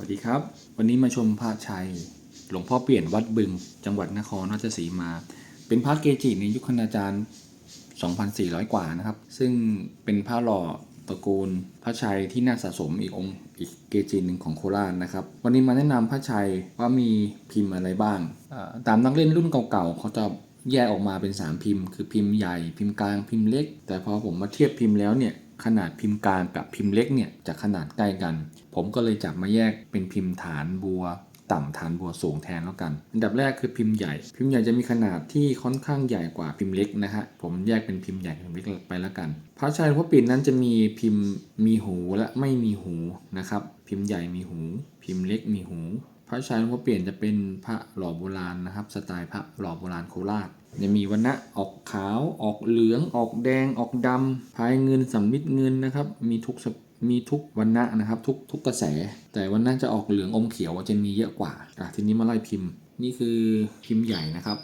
วัสดีครับ วันนี้มาชมพระชัย หลวงพ่อเปลี่ยนวัดบึง จังหวัดนครราชสีมา เป็นพระเกจิในยุคคณาจารย์ 2,400 กว่านะครับ ซึ่งเป็นพระหล่อตระกูลพระชัยที่น่าสะสมอีกองค์อีกเกจิหนึ่งของโคราชนะครับ วันนี้มาแนะนำพระชัยว่ามีพิมพ์อะไรบ้าง ตามนักเล่นรุ่นเก่าๆเขาจะแยกออกมาเป็น 3 พิมพ์ คือพิมพ์ใหญ่พิมพ์กลางพิมพ์เล็ก แต่พอผมมาเทียบพิมพ์แล้วเนี่ย ขนาดพิมพ์กลางกับพิมพ์เล็กเนี่ยจะขนาดใกล้กัน ผมก็เลยจับมาแยกเป็นพิมพ์ฐานบัวต่ำฐานบัวสูงแทนแล้วกัน อันดับแรกคือพิมพ์ใหญ่ พิมพ์ใหญ่จะมีขนาดที่ค่อนข้างใหญ่กว่าพิมพ์เล็กนะฮะ ผมแยกเป็นพิมพ์ใหญ่พิมพ์เล็กไปแล้วกัน พระชัยหลวงพ่อปิ่นนั้นจะมีพิมพ์มีหูและไม่มีหูนะครับ พิมพ์ใหญ่มีหู พิมพ์เล็กมีหู พระชัยหลวงพ่อเปลี่ยนจะเป็นพระหล่อโบราณนะครับ สไตล์พระหล่อโบราณโคราช จะมีวันณะออกขาว ออกเหลือง ออกแดง ออกดำภายเงินสำมิดเงินนะครับ มีทุกมีทุกวันณะนะครับ ทุกทุกกระแส แต่วันณะจะออกเหลืองอมเขียวจะมีเยอะกว่าอะทีนี้มาไล่พิมพ์ นี่คือพิมพ์ใหญ่นะครับ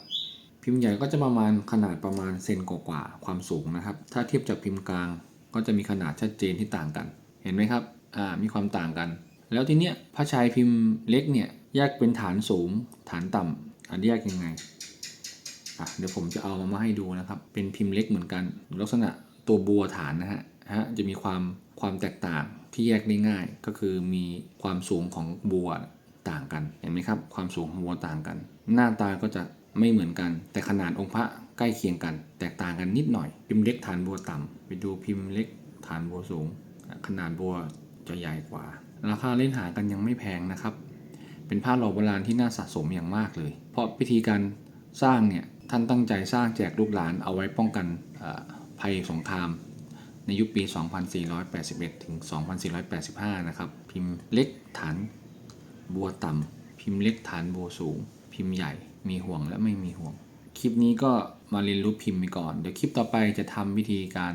พิมพ์ใหญ่ก็จะประมาณขนาดประมาณเซนกว่าๆความสูงนะครับ ถ้าเทียบจากพิมพ์กลาง ก็จะมีขนาดชัดเจนที่ต่างกัน เห็นไหมครับอ่ามีความต่างกัน แล้วทีเนี้ยพระชัยพิมพ์เล็กเนี่ยแยกเป็นฐานสูงฐานต่ำอันแยกยังไง อะเดี๋ยวผมจะเอามามาให้ดูนะครับ เป็นพิมพ์เล็กเหมือนกัน ลักษณะตัวบัวฐานนะฮะฮะจะมีความความแตกต่างที่แยกได้ง่าย ก็คือมีความสูงของบัวต่างกันเห็นไหมครับ ความสูงของบัวต่างกัน หน้าตาก็จะไม่เหมือนกัน แต่ขนาดองค์พระใกล้เคียงกัน แตกต่างกันนิดหน่อย พิมพ์เล็กฐานบัวต่ำไปดูพิมพ์เล็กฐานบัวสูง ขนาดบัวจะใหญ่กว่า ราคาเล่นหากันยังไม่แพงนะครับ เป็นผ้าหล่อโบราณที่น่าสะสมอย่างมากเลย เพราะพิธีการสร้างเนี่ย ท่านตั้งใจสร้างแจกลูกหลานเอาไว้ป้องกันภัยสงคราม ในยุคปี 2481 ถึง 2485 นะครับ พิมพ์เล็กฐานบัวต่ำ พิมพ์เล็กฐานบัวสูง พิมพ์ใหญ่ มีห่วงและไม่มีห่วง คลิปนี้ก็มาเรียนรู้พิมพ์ไปก่อน เดี๋ยวคลิปต่อไปจะทำวิธีการ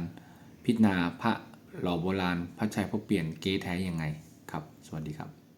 พิจารณาพระหล่อโบราณ พระชัยพระเปลี่ยนเกแท้ยังไงครับ สวัสดีครับ